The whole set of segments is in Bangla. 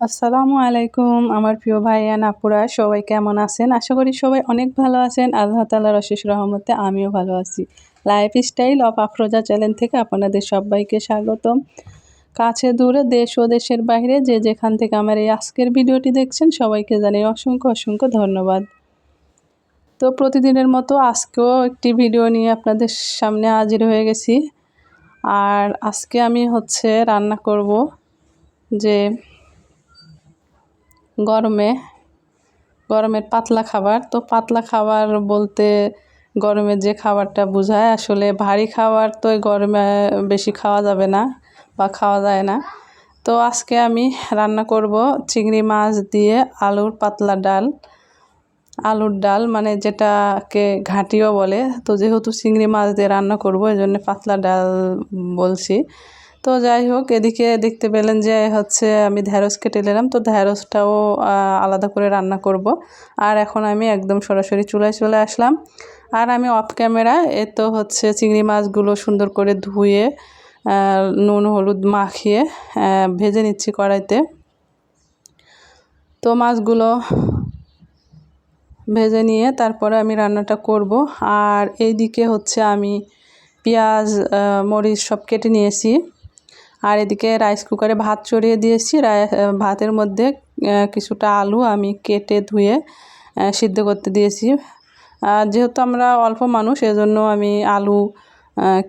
আসসালামু আলাইকুম, আমার প্রিয় ভাই অ্যান আপুরা সবাই কেমন আছেন? আশা করি সবাই অনেক ভালো আছেন। আল্লাহ তালার অশেষ রহমতে আমিও ভালো আছি। Life style of Afroza channel থেকে আপনাদের সবাইকে স্বাগতম। কাছে দূরে দেশ ও দেশের বাইরে যে যেখান থেকে আমার এই আজকের ভিডিওটি দেখছেন, সবাইকে জানাই অসংখ্য অসংখ্য ধন্যবাদ। তো প্রতিদিনের মতো আজকেও একটি ভিডিও নিয়ে আপনাদের সামনে হাজির হয়ে গেছি। আর আজকে আমি হচ্ছে রান্না করব যে গরমে, গরমের পাতলা খাবার। তো পাতলা খাবার বলতে গরমে যে খাবারটা বোঝায়, আসলে ভারী খাবার তো গরমে বেশি খাওয়া যাবে না বা খাওয়া যায় না। তো আজকে আমি রান্না করব চিংড়ি মাছ দিয়ে আলুর পাতলা ডাল। আলুর ডাল মানে যেটাকে ঘাঁটিও বলে। তো যেহেতু চিংড়ি মাছ দিয়ে রান্না করব এই জন্য পাতলা ডাল বলছি। তো যাই হোক, এদিকে দেখতে পেলেন যে হচ্ছে আমি ঢ্যাঁড়স কেটে নিলাম। তো ঢ্যাঁড়সটাও আলাদা করে রান্না করব। আর এখন আমি একদম সরাসরি চুলায় চলে আসলাম। আর আমি অফ ক্যামেরা, এ তো হচ্ছে চিংড়ি মাছগুলো সুন্দর করে ধুয়ে নুন, হলুদ মাখিয়ে ভেজে নিচ্ছি কড়াইতে। তো মাছগুলো ভেজে নিয়ে তারপরে আমি রান্নাটা করব। আর এইদিকে হচ্ছে আমি পেঁয়াজ মরিচ সব কেটে নিয়েছি। আর এদিকে রাইস কুকারে ভাত চড়িয়ে দিয়েছি। ভাতের মধ্যে কিছুটা আলু আমি কেটে ধুয়ে সিদ্ধ করতে দিয়েছি। যেহেতু আমরা অল্প মানুষ, এজন্য আমি আলু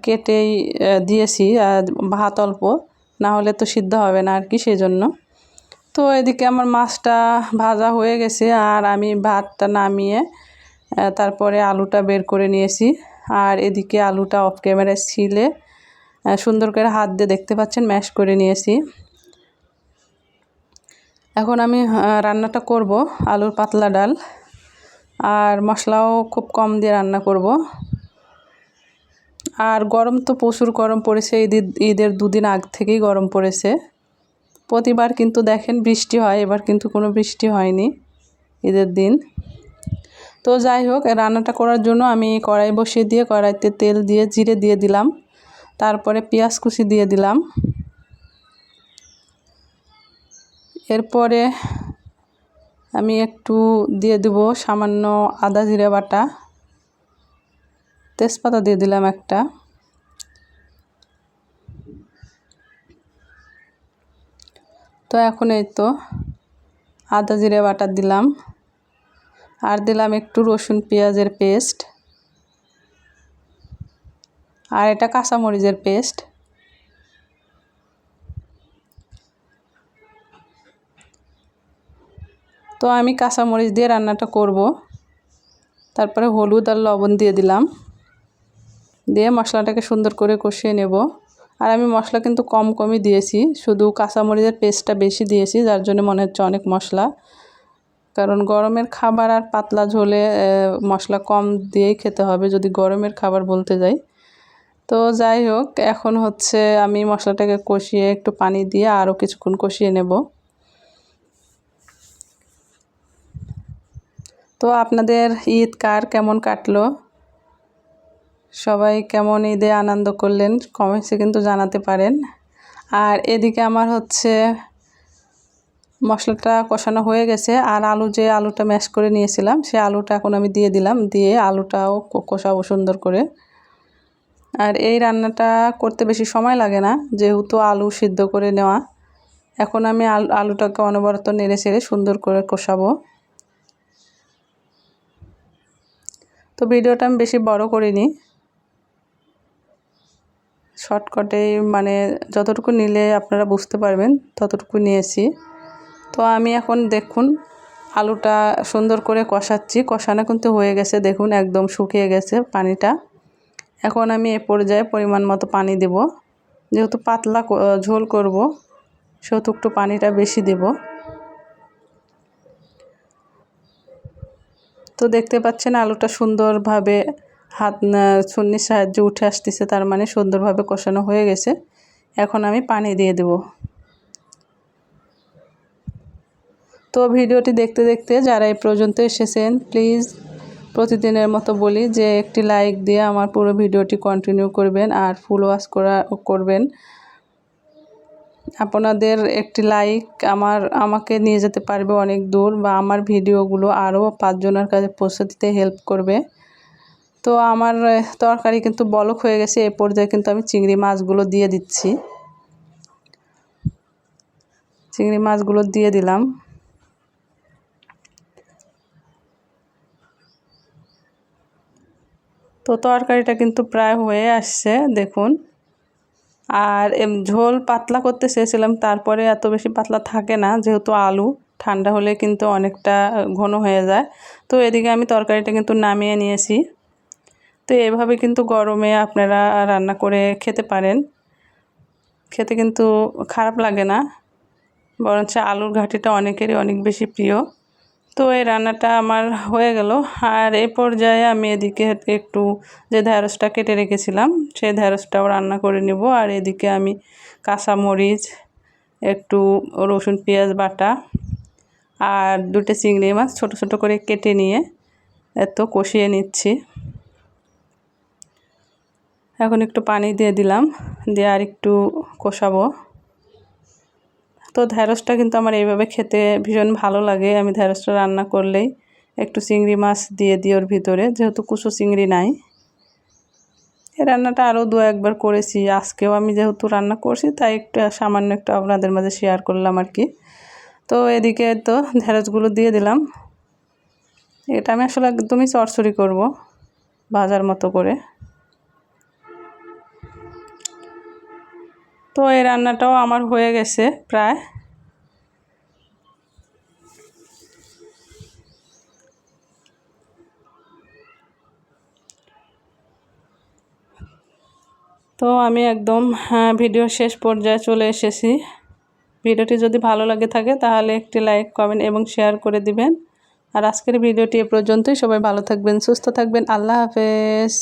কেটেই দিয়েছি। ভাত অল্প না হলে তো সিদ্ধ হবে না আর কি সেই জন্য তো এদিকে আমার মাছটা ভাজা হয়ে গেছে আর আমি ভাতটা নামিয়ে তারপরে আলুটা বের করে নিয়েছি। আর এদিকে আলুটা অফ ক্যামেরায় ছিলে। সুন্দর করে হাত দিয়ে দেখতে পাচ্ছেন ম্যাশ করে নিয়েছি। এখন আমি রান্নাটা করব, আলুর পাতলা ডাল। আর মশলাও খুব কম দিয়ে রান্না করব। আর গরম তো প্রচুর গরম পড়েছে ঈদের ঈদের দুদিন আগ থেকেই গরম পড়েছে। প্রতিবার কিন্তু দেখেন বৃষ্টি হয়, এবার কিন্তু কোনো বৃষ্টি হয়নি ঈদের দিন। তো যাই হোক, রান্নাটা করার জন্য আমি কড়াই বসিয়ে দিয়ে কড়াইতে তেল দিয়ে, জিরে দিয়ে দিলাম। তারপরে পেঁয়াজ কুচি দিয়ে দিলাম। এরপরে আমি একটু দিয়ে দেব সামান্য আদা জিরে বাটা। তেজপাতা দিয়ে দিলাম একটা। তো এখন এই তো আদা জিরে বাটা দিলাম। আর দিলাম একটু রসুন পেঁয়াজের পেস্ট। আর এটা কাঁচামরিচের পেস্ট। তো আমি কাঁচামরিচ দিয়ে রান্নাটা করব। তারপরে হলুদ আর লবণ দিয়ে দিলাম। দিয়ে মশলাটাকে সুন্দর করে কষিয়ে নেব। আর আমি মশলা কিন্তু কম কমই দিয়েছি, শুধু কাঁচামরিচের পেস্টটা বেশি দিয়েছি, যার জন্য মনে হচ্ছে অনেক মশলা। কারণ গরমের খাবার আর পাতলা ঝোলে মশলা কম দিয়েই খেতে হবে, যদি গরমের খাবার বলতে যাই। তো যাই হোক, এখন হচ্ছে আমি মশলাটাকে কষিয়ে একটু পানি দিয়ে আরও কিছুক্ষণ কষিয়ে নেব। তো আপনাদের ঈদ কার কেমন কাটলো? সবাই কেমন ঈদে আনন্দ করলেন? কমেন্টসে কিন্তু জানাতে পারেন। আর এদিকে আমার হচ্ছে মশলাটা কষানো হয়ে গেছে। আর আলু যে আলুটা ম্যাশ করে নিয়েছিলাম, সে আলুটা এখন আমি দিয়ে দিলাম। দিয়ে আলুটাও কষাবো সুন্দর করে। আর এই রান্নাটা করতে বেশি সময় লাগে না, যেহেতু আলু সিদ্ধ করে নেওয়া। এখন আমি আলু আলুটাকে অনবরত নেড়ে ছেড়ে সুন্দর করে কষাবো। তো ভিডিওটা আমি বেশি বড় করিনি। শর্টকাটে মানে যতটুকু নিলে আপনারা বুঝতে পারবেন, ততটুকু নিয়েছি। তো আমি এখন দেখুন, আলুটা সুন্দর করে কষাচ্ছি। কষানো কিন্তু হয়ে গেছে, দেখুন একদম শুকিয়ে গেছে পানিটা। এখন আমি এ পর্যায়ে পরিমাণ মতো পানি দেব। যেহেতু পাতলা ঝোল করব, সেহেতু একটু পানিটা বেশি দেব। তো দেখতে পাচ্ছেন আলুটা সুন্দরভাবে হাত ছুন্নির সাহায্যে উঠে আসতেছে, তার মানে সুন্দরভাবে কষানো হয়ে গেছে। এখন আমি পানি দিয়ে দেব। তো ভিডিওটি দেখতে দেখতে যারা এই পর্যন্ত এসেছেন, প্লিজ প্রতিদিনের মতো বলি যে, একটি লাইক দিয়ে আমার পুরো ভিডিওটি কন্টিনিউ করবেন আর ফুল ওয়াশ করা, করবেন। আপনাদের একটি লাইক আমার, আমাকে নিয়ে যেতে পারবে অনেক দূর বা আমার ভিডিওগুলো আরও পাঁচজনের কাছে পৌঁছে দিতে হেল্প করবে। তো আমার তরকারি কিন্তু বলক হয়ে গেছে, এ পর্যায়ে কিন্তু আমি চিংড়ি মাছগুলো দিয়ে দিচ্ছি। চিংড়ি মাছগুলো দিয়ে দিলাম। তো তরকারিটা কিন্তু প্রায় হয়ে আসছে, দেখুন। আর ঝোল পাতলা করতে চেয়েছিলাম, তারপরে এত বেশি পাতলা থাকে না, যেহেতু আলু, ঠান্ডা হলে কিন্তু অনেকটা ঘন হয়ে যায়। তো এদিকে আমি তরকারিটা কিন্তু নামিয়ে নিয়েছি। তো এভাবে কিন্তু গরমে আপনারা রান্না করে খেতে পারেন। খেতে কিন্তু খারাপ লাগে না, বরঞ্চ আলুর ঘাটিটা অনেকেরই অনেক বেশি প্রিয়। তো এই রান্নাটা আমার হয়ে গেল। আর এই পর্যায়ে আমি এদিকে একটু যে ঢ্যাঁড়সটা কেটে রেখেছিলাম সেই ঢ্যাঁড়সটাও রান্না করে নিব। আর এদিকে আমি কাঁচা মরিচ একটু রসুন, পেঁয়াজ, বাটা আর দুটো চিংড়ি মাছ ছোট ছোট করে কেটে নিয়ে এত কষিয়ে নিচ্ছি। এখন একটু পানি দিয়ে দিলাম, দিয়ে আর একটু কষাবো। তো ঢ্যাঁড়সটা কিন্তু আমার এইভাবে খেতে ভীষণ ভালো লাগে। আমি ঢ্যাঁড়সটা রান্না করলেই একটু চিংড়ি মাছ দিয়ে দিই ওর ভিতরে, যেহেতু কুচো চিংড়ি নাই। এই রান্নাটা আরও দু একবার করেছি। আজকেও আমি যেহেতু রান্না করছি, তাই একটু সামান্য একটু আপনাদের মাঝে শেয়ার করলাম আর কি। তো এদিকে তো ঢ্যাঁড়সগুলো দিয়ে দিলাম। এটা আমি আসলে একদমই চরচড়ি করব, ভাজার মতো করে। তো এই রান্নাটাও আমার হয়ে গেছে প্রায়। তো আমি একদম হ্যাঁ, ভিডিও শেষ পর্যায়ে চলে এসেছি। ভিডিওটি যদি ভালো লাগে থাকে তাহলে একটি লাইক কমেন্ট এবং শেয়ার করে দিবেন। আর আজকের ভিডিওটি এ পর্যন্তই। সবাই ভালো থাকবেন সুস্থ থাকবেন। আল্লাহ হাফেজ।